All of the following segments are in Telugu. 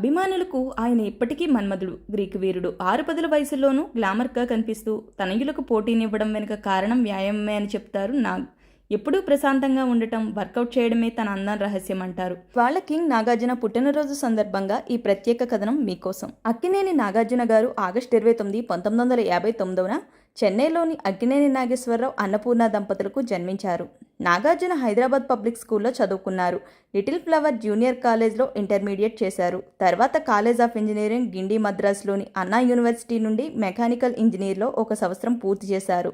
అభిమానులకు ఆయన ఇప్పటికీ మన్మధుడు. గ్రీకు వీరుడు ఆరు పదుల వయసులోనూ గ్లామర్గా కనిపిస్తూ తనయులకు పోటీనివ్వడం వెనుక కారణం వ్యాయామమే అని చెప్తారు నాగ్. ఎప్పుడూ ప్రశాంతంగా ఉండటం వర్కౌట్ చేయడమే తన అందం రహస్యం అంటారు. వాళ్ళ కింగ్ నాగార్జున పుట్టినరోజు సందర్భంగా ఈ ప్రత్యేక కథనం మీకోసం. అక్కినేని నాగార్జున గారు ఆగస్టు ఇరవై తొమ్మిది పంతొమ్మిది వందల యాభై తొమ్మిదవన చెన్నైలోని అక్కినేని నాగేశ్వరరావు అన్నపూర్ణ దంపతులకు జన్మించారు. నాగార్జున హైదరాబాద్ పబ్లిక్ స్కూల్లో చదువుకున్నారు. లిటిల్ ఫ్లవర్ జూనియర్ కాలేజ్లో ఇంటర్మీడియట్ చేశారు. తర్వాత కాలేజ్ ఆఫ్ ఇంజనీరింగ్ గిండి మద్రాసులోని అన్నా యూనివర్సిటీ నుండి మెకానికల్ ఇంజనీర్లో ఒక సంవత్సరం పూర్తి చేశారు.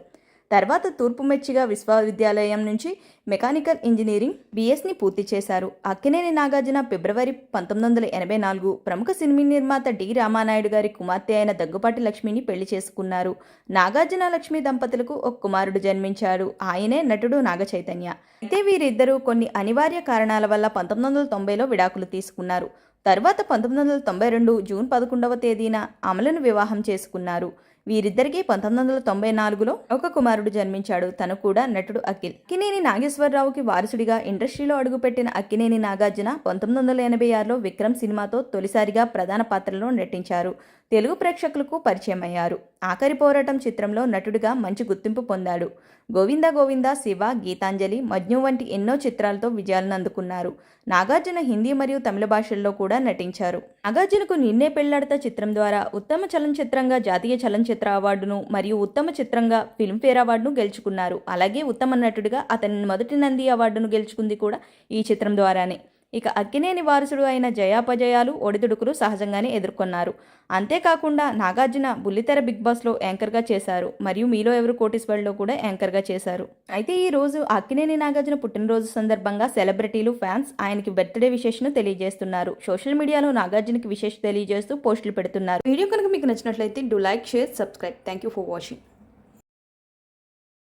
తర్వాత తూర్పు మెచ్చిగా విశ్వవిద్యాలయం నుంచి మెకానికల్ ఇంజనీరింగ్ బీఎస్ని పూర్తి చేశారు. అక్కినేని నాగార్జున ఫిబ్రవరి పంతొమ్మిది వందల ఎనభై నాలుగు ప్రముఖ సినిమా నిర్మాత డి. రామానాయుడు గారి కుమార్తె అయిన దగ్గుపాటి లక్ష్మిని పెళ్ళి చేసుకున్నారు. నాగార్జున లక్ష్మి దంపతులకు ఒక కుమారుడు జన్మించాడు. ఆయనే నటుడు నాగ చైతన్య అయితే వీరిద్దరూ కొన్ని అనివార్య కారణాల వల్ల పంతొమ్మిది వందల తొంభైలో విడాకులు తీసుకున్నారు. తర్వాత పంతొమ్మిది వందల తొంభై రెండు జూన్ పదకొండవ తేదీన అమలను వివాహం చేసుకున్నారు. వీరిద్దరికీ పంతొమ్మిది వందల తొంభై నాలుగులో ఒక కుమారుడు జన్మించాడు. తను కూడా నటుడు అఖిల్. అక్కినేని నాగేశ్వరరావుకి వారసుడిగా ఇండస్ట్రీలో అడుగుపెట్టిన అక్కినేని నాగార్జున పంతొమ్మిది వందల ఎనభై ఆరులో విక్రమ్ సినిమాతో తొలిసారిగా ప్రధాన పాత్రలో నటించారు. తెలుగు ప్రేక్షకులకు పరిచయం అయ్యారు ఆఖరి పోరాటం చిత్రంలో నటుడిగా మంచి గుర్తింపు పొందాడు. గోవింద గోవింద శివ గీతాంజలి మజ్ను వంటి ఎన్నో చిత్రాలతో విజయాలను అందుకున్నారు. నాగార్జున హిందీ మరియు తమిళ భాషల్లో కూడా నటించారు. నాగార్జునకు నిన్నే పెళ్ళాడత చిత్రం ద్వారా ఉత్తమ చలనచిత్రంగా జాతీయ చలనచిత్ర అవార్డును మరియు ఉత్తమ చిత్రంగా ఫిల్మ్ఫేర్ అవార్డును గెలుచుకున్నారు. అలాగే ఉత్తమ నటుడిగా అతని మొదటి నంది అవార్డును గెలుచుకుంది కూడా ఈ చిత్రం ద్వారానే. ఇక అక్కినేని వారసుడు అయిన జయాపజయాలు ఒడిదుడుకులు సహజంగానే ఎదుర్కొన్నారు. అంతేకాకుండా నాగార్జున బుల్లితెర బిగ్ బాస్లో యాంకర్గా చేశారు. మరియు మీలో ఎవరు కోటీశ్వర్లో కూడా యాంకర్గా చేశారు. అయితే ఈ రోజు అక్కినేని నాగార్జున పుట్టినరోజు సందర్భంగా సెలబ్రిటీలు ఫ్యాన్స్ ఆయనకి బర్త్డే విశేషను తెలియజేస్తున్నారు. సోషల్ మీడియాలో నాగార్జునకి విశేష తెలియజేస్తూ పోస్టులు పెడుతున్నారు. వీడియో కనుక మీకు నచ్చినట్లయితే do like share subscribe. Thank you for watching.